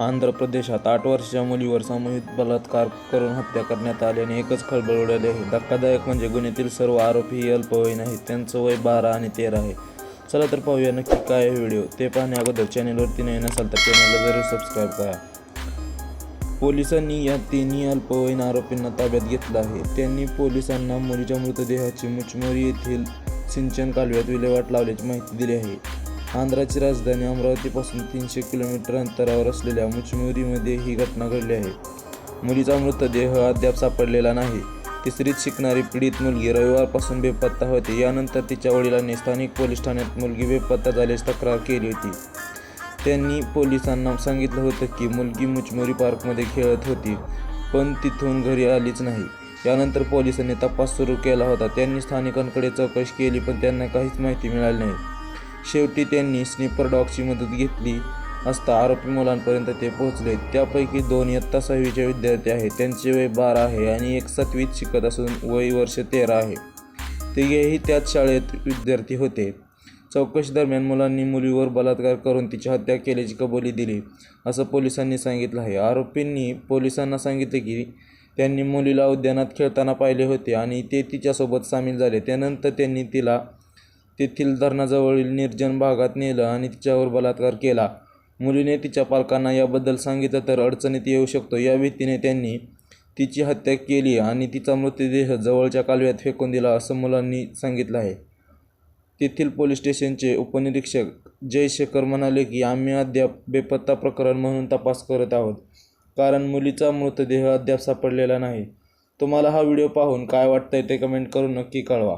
आंध्र प्रदेशात आठ वर्षाच्या मुलीवर सामूहिक बलात्कार करून हत्या करण्यात आल्याने एकच खळबळ उडाली आहे. धक्कादायक म्हणजे गुन्ह्यातील सर्व आरोपी ही अल्पवयीन आहेत. त्यांचं वय बारा आणि तेरा आहे. चला तर पाहूया नक्की काय आहे व्हिडिओ. ते पाहण्या अगोदर चॅनेलवरती नाही नसाल तर चॅनलला जरूर सबस्क्राईब करा. पोलिसांनी या तिन्ही अल्पवयीन आरोपींना ताब्यात घेतलं आहे. त्यांनी पोलिसांना मुलीच्या मृतदेहाची मुचमोरी येथील सिंचन कालव्यात विल्हेवाट लावल्याची माहिती दिली आहे. आंध्राची राजधानी अमरावतीपासून तीनशे किलोमीटर अंतरावर असलेल्या मुचमुरीमध्ये ही घटना घडली आहे. मुलीचा मृतदेह अद्याप सापडलेला नाही. तिसरीत शिकणारी पीडित मुलगी रविवारपासून बेपत्ता होती. यानंतर तिच्या वडिलांनी स्थानिक पोलीस ठाण्यात मुलगी बेपत्ता झाल्याची तक्रार केली होती. त्यांनी पोलिसांना सांगितलं होतं की मुलगी मुचमुरी पार्कमध्ये खेळत होती पण तिथून घरी आलीच नाही. यानंतर पोलिसांनी तपास सुरू केला होता. त्यांनी स्थानिकांकडे चौकशी केली पण त्यांना काहीच माहिती मिळाली नाही. शेवटी त्यांनी स्निपर डॉगची मदत घेतली असता आरोपी मुलांपर्यंत ते पोहोचले. त्यापैकी दोन इयत्ता सहावीचे विद्यार्थी आहेत. त्यांचे वय बारा आहे आणि एक सातवीत शिकत असून वय वर्ष तेरा आहे. तिघेही त्याच शाळेत विद्यार्थी होते. चौकशी दरम्यान मुलांनी मुलीवर बलात्कार करून तिची हत्या केल्याची कबुली दिली असं पोलिसांनी सांगितलं आहे. आरोपींनी पोलिसांना सांगितले की त्यांनी मुलीला उद्यानात खेळताना पाहिले होते आणि ते तिच्यासोबत सामील झाले. त्यानंतर त्यांनी तिला तेथील धरणाजवळील निर्जन भागात नेलं आणि तिच्यावर बलात्कार केला. मुलीने तिच्या पालकांना याबद्दल सांगितलं तर अडचणीत येऊ शकतो. या भीतीने त्यांनी तिची हत्या केली आणि तिचा मृतदेह जवळच्या कालव्यात फेकून दिला असं मुलांनी सांगितलं आहे. तेथील पोलीस स्टेशनचे उपनिरीक्षक जयशेखर म्हणाले की आम्ही अद्याप बेपत्ता प्रकरण म्हणून तपास करत आहोत. कारण मुलीचा मृतदेह अद्याप सापडलेला नाही. तुम्हाला हा व्हिडिओ पाहून काय वाटतंय ते कमेंट करून नक्की कळवा.